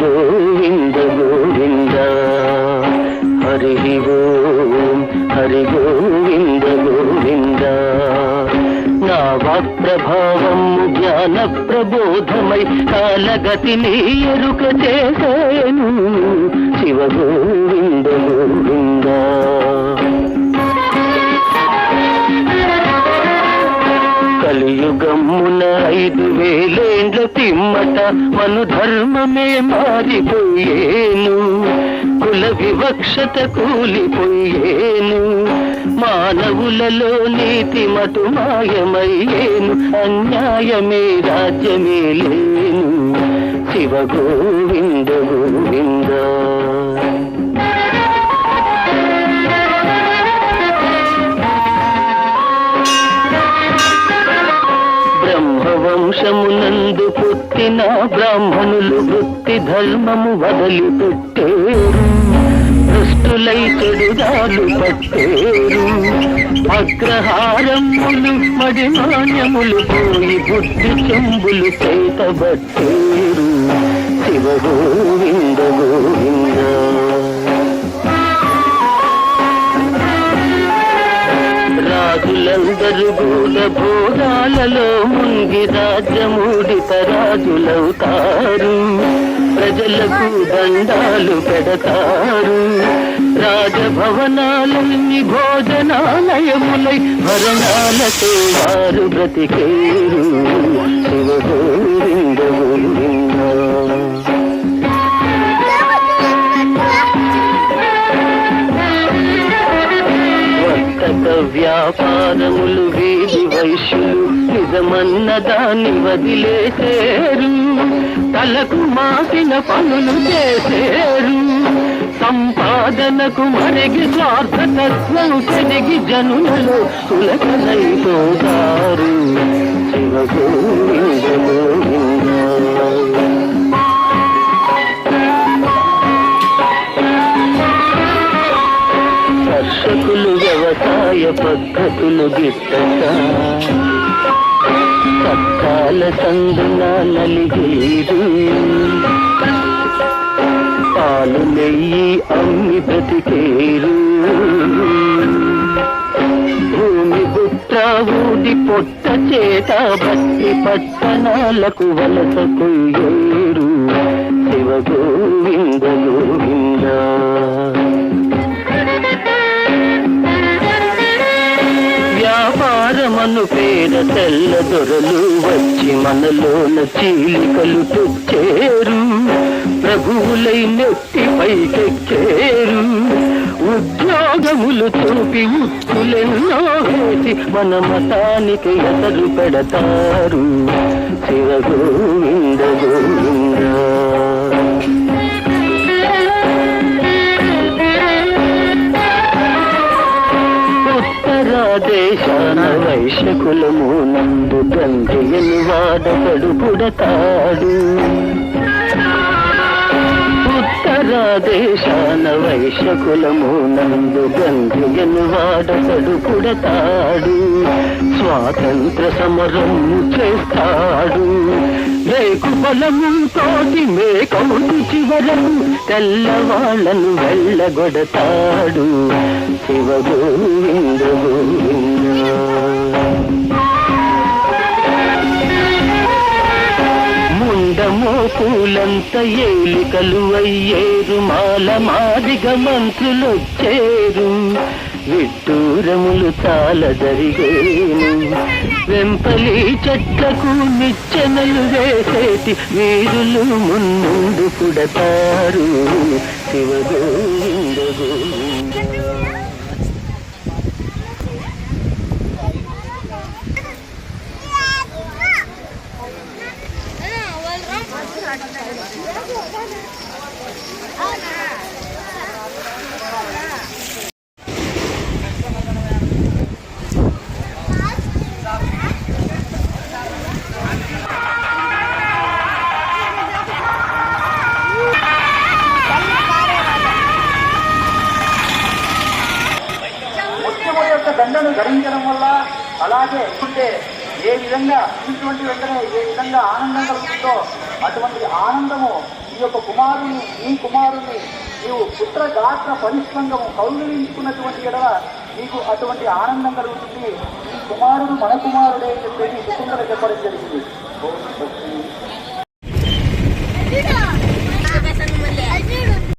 గోవింద గోవింద. హరి ఓం హరి గోవింద గోవింద. నావా ప్రభావం జ్ఞాన ప్రబోధమై కాలగతి నీ ఎరుక చేసేను. శివ గోవింద గోవిందా. పిమ్మట మను ధర్మమే మారిపోయేను కుల వివక్షత కూలిపోయేను మానవులలో నీతి మటు మాయమయ్యేను అన్యాయమే రాజ్యమే లేను. శివ గోవింద గోవింద. బ్రహ్మవంశమునందు పుట్టిన బ్రాహ్మణులు వృత్తి ధర్మము వదిలిపెట్టేరు. భ్రష్టులై చెడుగాలు పట్టేరు. అగ్రహారములు మడిమాన్యములు పోయి బుద్ధి చెంబులు చేతబట్టేరు. భోగాలలో ముంగి రాజ్యమూడిత పరాజులవుతారు. ప్రజలకు దండాలు పెడతారు. రాజభవనాలన్నీ భోజనాలయములై భరణాలతో వారు బ్రతికేరు. శివ వ్యాపారములు వీధి నిజమన్న దాన్ని వదిలేసేరు. తలకు మాసిన పనులు చేసేరు. సంపాదనకు మరిగి స్వార్థతత్వం తిరిగి జనులలో సులకనైపోతారు శివ పద్ధతులు గిట్టక సత్కాల సందున నలిగేరు పాలు నెయ్యి అమ్మి బ్రతికేరు. భూమి పుత్ర ఊది పొట్ట చేత భక్తి పట్టణాలకు వలస కొయ్యేరు శివ గోవిందలు మను వ్యాపారమను పేర తెల్ల దొరలు వచ్చి మనలోన చీలికలు తెచ్చేరు ప్రభువులై నెత్తి పైకెక్కేరు ఉద్యోగములు చూపి ఉత్తులెన్నో వేసి మన మతానికి ఎసరు పెడతారు. శివ దేశాన వైశ్యకులము నందు గంజయని వాడకడు పుడతాడు ఉత్తర దేశాన వైశ్యకులము నందు గంజయని వాడకడు పుడతాడు. స్వాతంత్ర సమరం చేస్తాడు. బలము తోటి మేకముటి చివరకు తెల్లవాళ్ళను వెళ్ళగొడతాడు. శివ గోవింద. ముండమో పూలంత ఏలికలు అయ్యేరు మాల మాదిగ మంత్రులొచ్చేరు విడ్డూరములు చాలా జరిగేను వెంపలి చెట్లకు నిచ్చెనలు వేసేటి వీరులు మున్ముందు పుడతారు. శివ గోవింద గోవింద దండను ధరించడం వల్ల అలాగే ఉంటే ఏ విధంగా ఇటువంటి వెంటనే ఏ విధంగా ఆనందం కలుగుతుందో అటువంటి ఆనందము ఈ యొక్క కుమారుని ఈ కుమారుని నీవు పుత్ర గాత్ర పరిష్కంగము కౌగిలించుకున్నటువంటి ఎడవ నీకు అటువంటి ఆనందం కలుగుతుంది. ఈ కుమారుడు మన కుమారుడే అని చెప్పేసి చెప్పడం జరిగింది.